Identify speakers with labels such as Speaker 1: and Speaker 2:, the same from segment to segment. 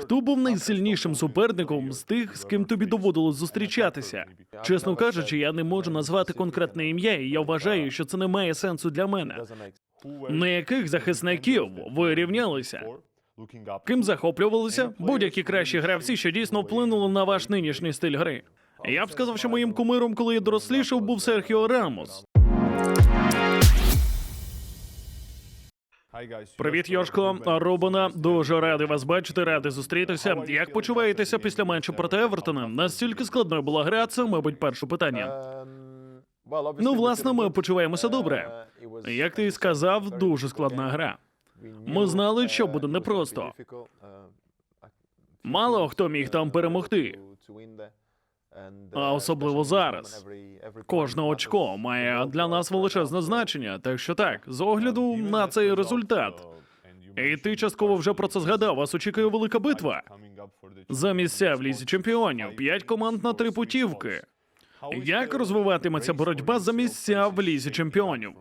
Speaker 1: Хто був найсильнішим суперником з тих, з ким тобі доводилось зустрічатися? Чесно кажучи, я не можу назвати конкретне ім'я, і я вважаю, що це не має сенсу для мене. На яких захисників ви рівнялися? Ким захоплювалися? Будь-які кращі гравці, що дійсно вплинули на ваш нинішній стиль гри. Я б сказав, що моїм кумиром, коли я дорослішав, був Серхіо Рамос. Привіт, Йошко. Робана. Дуже радий вас бачити, радий зустрітися. Як почуваєтеся після матчу проти Евертона? Настільки складною була гра, це, мабуть, перше питання.
Speaker 2: Ну, власне, ми почуваємося добре.
Speaker 1: Як ти і сказав, дуже складна гра. Ми знали, що буде непросто. Мало хто міг там перемогти,
Speaker 2: а особливо зараз.
Speaker 1: Кожне очко має для нас величезне значення. Так що так, з огляду на цей результат. І ти частково вже про це згадав. Вас очікує велика битва за місця в лізі чемпіонів. П'ять команд на три путівки. Як розвиватиметься боротьба за місця в лізі чемпіонів?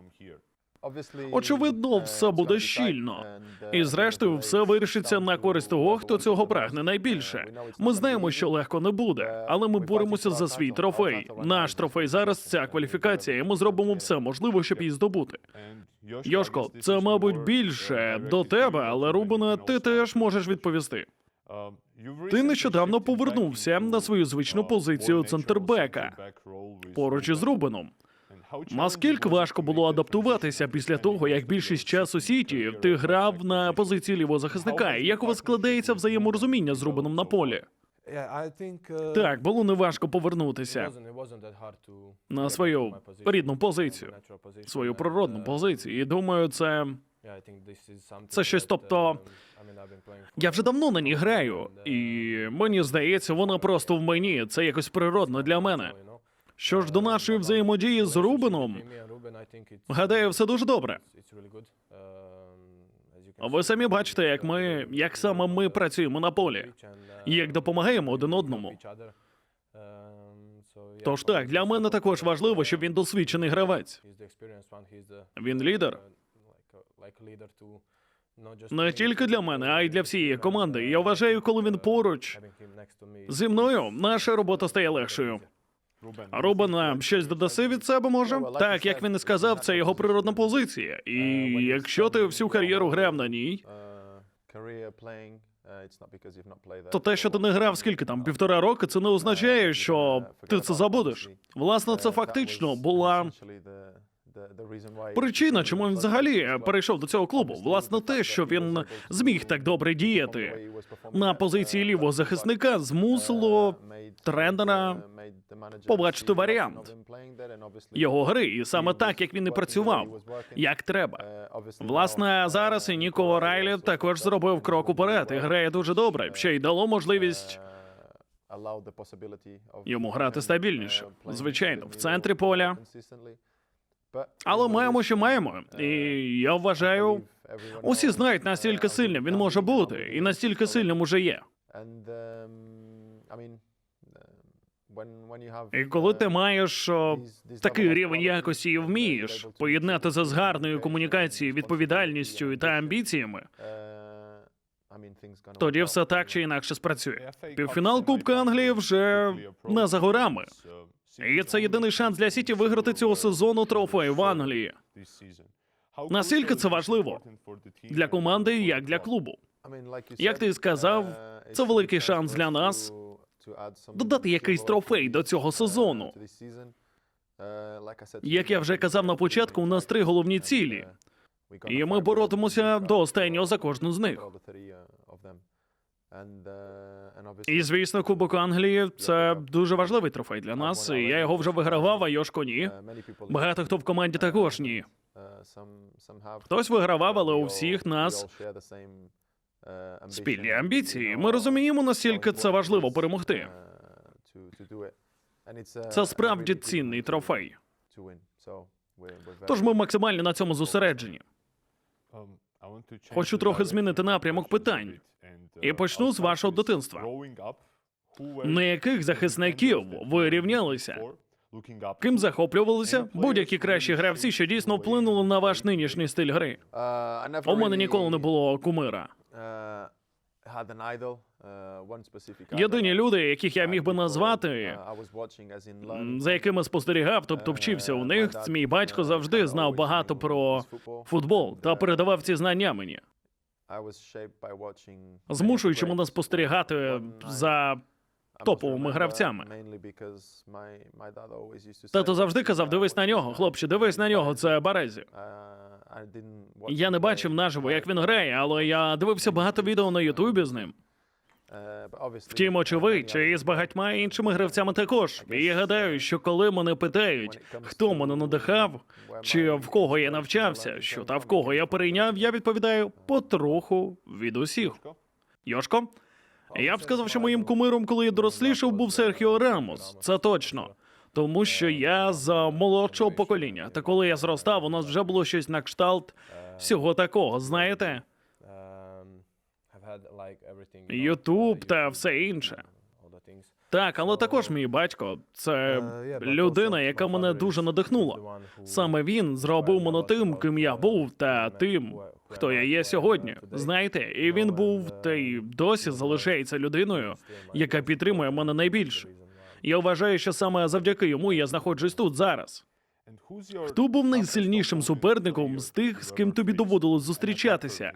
Speaker 2: Очевидно, все буде щільно.
Speaker 1: І зрештою, все вирішиться на користь того, хто цього прагне найбільше. Ми знаємо, що легко не буде, але ми боремося за свій трофей. Наш трофей зараз ця кваліфікація, і ми зробимо все можливе, щоб її здобути. Йошко, це мабуть більше до тебе, але Рубана, ти теж можеш відповісти.
Speaker 3: Ти нещодавно повернувся на свою звичну позицію центрбека
Speaker 1: Поруч із Рубаном. Наскільки важко було адаптуватися після того, як більшість часу Сіті ти грав на позиції лівого захисника? Як у вас складається взаєморозуміння з Рубаном на полі? Так, було неважко повернутися на свою рідну позицію, свою природну позицію. І думаю, це
Speaker 4: Це щось, тобто
Speaker 1: я вже давно на ній граю, і мені здається, вона просто в мені. Це якось природно для мене. Що ж до нашої взаємодії з Рубеном, гадаю, все дуже добре. Ви самі бачите, як ми, як саме ми працюємо на полі, як допомагаємо один одному. Тож так, для мене також важливо, щоб він досвідчений гравець. Він лідер. Не тільки для мене, а й для всієї команди. Я вважаю, коли він поруч зі мною, наша робота стає легшою. А Рубана щось додаси від себе може? Так, як він і сказав, це його природна позиція. І якщо ти всю кар'єру грав на ній, то те, що ти не грав скільки там півтора роки, це не означає, що ти це забудеш. Власне, це фактично була причина, чому він взагалі перейшов до цього клубу. Власне, те, що він зміг так добре діяти на позиції лівого захисника, змусило тренера побачити варіант його гри, і саме так, як він і працював, як треба. Власне, зараз і Ніко Райлі також зробив крок уперед і грає дуже добре, що й дало можливість йому грати стабільніше. Звичайно, в центрі поля. Але маємо, що маємо. І я вважаю, усі знають, настільки сильним він може бути, і настільки сильним уже є. І коли ти маєш о, такий рівень якості і вмієш поєднати це з гарною комунікацією, відповідальністю та амбіціями, тоді все так чи інакше спрацює. Півфінал Кубка Англії вже не за горами. І це єдиний шанс для Сіті виграти цього сезону трофей в Англії.
Speaker 3: Наскільки це важливо
Speaker 1: Для команди, як для клубу. Як ти сказав, це великий шанс для нас додати якийсь трофей до цього сезону. Як я вже казав на початку, у нас три головні цілі, і ми боротимося до останнього за кожну з них. І звісно, Кубок Англії це дуже важливий трофей для нас. І я його вже вигравав, а Йошко ні. Багато хто в команді також ні. Хтось вигравав, але у всіх нас спільні амбіції. Ми розуміємо, наскільки це важливо перемогти. Це справді цінний трофей. Тож ми максимально на цьому зосереджені.
Speaker 3: Хочу трохи змінити напрямок питань. І почну з вашого дитинства.
Speaker 1: На яких захисників ви рівнялися? Ким захоплювалися? Будь-які кращі гравці, що дійсно вплинули на ваш нинішній стиль гри. У мене ніколи не було кумира. Єдині люди, яких я міг би назвати, м, за якими спостерігав, тобто вчився у них, мій батько завжди знав багато про футбол та передавав ці знання мені, змушуючи мене спостерігати за топовими гравцями. Тато завжди казав: дивись на нього, хлопче, дивись на нього, це Барезі. Я не бачив наживо, як він грає, але я дивився багато відео на Ютубі з ним. Втім, очевидь, і з багатьма іншими гравцями також. І я гадаю, що коли мене питають, хто мене надихав, чи в кого я навчався, що та в кого я перейняв, я відповідаю потроху від усіх. Йошко? Я б сказав, що моїм кумиром, коли я дорослішав, був Серхіо Рамос. Це точно. Тому що я з молодшого покоління. Та коли я зростав, у нас вже було щось на кшталт всього такого, знаєте? Ютуб та все інше. Так, але також мій батько це людина, яка мене дуже надихнула. Саме він зробив мене тим, ким я був, та тим, хто я є сьогодні. Знаєте, і він був та й досі залишається людиною, яка підтримує мене найбільше. Я вважаю, що саме завдяки йому я знаходжусь тут зараз.
Speaker 2: Хто був найсильнішим суперником з тих, з ким тобі доводилось зустрічатися?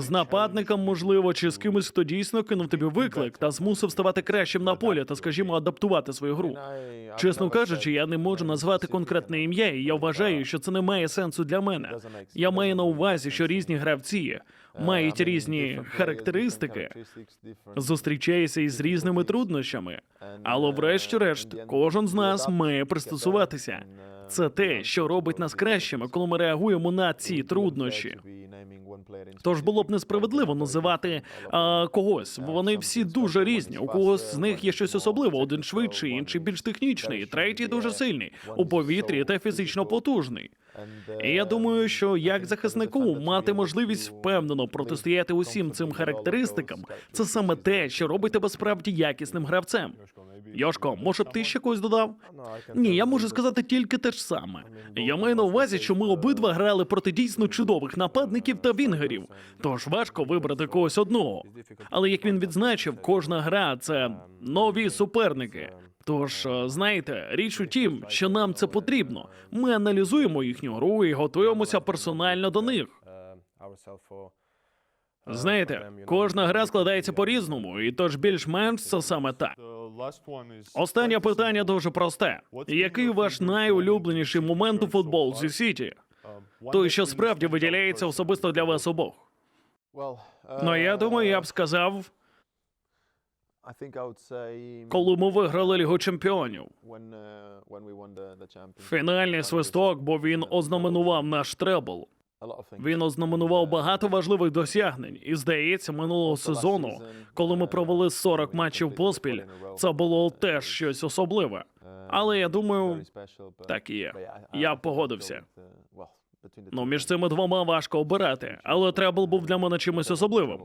Speaker 1: З нападником, можливо, чи з кимось, хто дійсно кинув тобі виклик та змусив ставати кращим на полі та, скажімо, адаптувати свою гру. Чесно кажучи, я не можу назвати конкретне ім'я, і я вважаю, що це не має сенсу для мене. Я маю на увазі, що різні гравці мають різні характеристики, зустрічаються із різними труднощами. Але, врешті-решт, кожен з нас має пристосуватися. Це те, що робить нас кращими, коли ми реагуємо на ці труднощі. Тож було б несправедливо називати а, когось. Вони всі дуже різні. У когось з них є щось особливе. Один швидший, інший більш технічний, третій дуже сильний у повітрі та фізично потужний. І я думаю, що як захиснику мати можливість впевнено протистояти усім цим характеристикам, це саме те, що робить тебе справді якісним гравцем. Йошко, може б ти ще когось додав? Ні, я можу сказати тільки те ж саме. Я маю на увазі, що ми обидва грали проти дійсно чудових нападників та вінгерів, тож важко вибрати когось одного. Але як він відзначив, кожна гра це нові суперники. Тож, е, знаєте, річ у тім, що нам це потрібно. Ми аналізуємо їхню гру і готуємося персонально до них. Знаєте, кожна гра складається по-різному, і тож більш-менш це саме так. Останнє питання дуже просте: який ваш найулюбленіший момент у футбол зі Сіті? Той, що справді виділяється особисто для вас обох. Ну я думаю, я б сказав, коли ми виграли Лігу Чемпіонів. Фінальний свисток, бо він ознаменував наш требл. Він ознаменував багато важливих досягнень, і здається, минулого сезону, коли ми провели 40 матчів поспіль, це було теж щось особливе. Але я думаю, так і є. Я погодився. Ну, між цими двома важко обирати, але требл був для мене чимось особливим.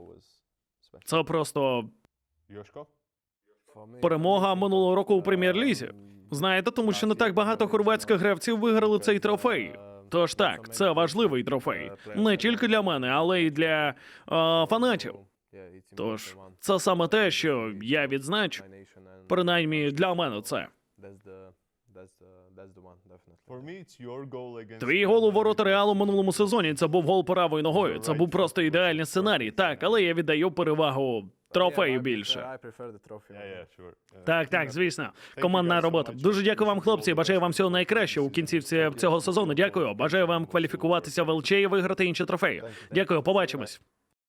Speaker 1: Це просто перемога минулого року у прем'єр-лізі. Знаєте, тому що не так багато хорватських гравців виграли цей трофей. Тож так, це важливий трофей не тільки для мене, але й для е, фанатів. Тож це саме те, що я відзначу. Принаймні для мене це. Твій гол у ворота реалу минулому сезоні. Це був гол правою ногою. Це був просто ідеальний сценарій. Так, але я віддаю перевагу трофею більше. Так, так, звісно. Командна робота. Дуже дякую вам, хлопці. Бажаю вам всього найкращого у кінцівці цього сезону. Дякую. Бажаю вам кваліфікуватися в ЛЧ і виграти інші трофеї. Дякую, побачимось.